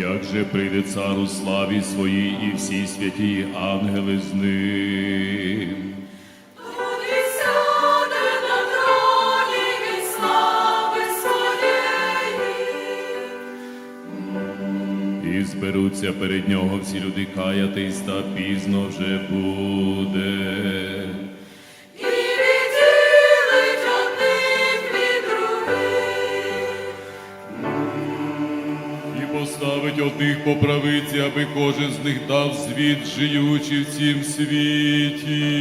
же прийде цар у славі своїй і всі святі ангели з ним. І зберуться перед нього всі люди каятись, та пізно вже буде. Поставить одних по правиці, аби кожен з них дав звіт, живучи в цім світі.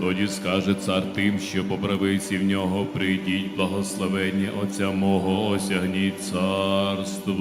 Тоді скаже цар тим, що по правиці в нього прийдіть благословення Отця мого, осягніть царство.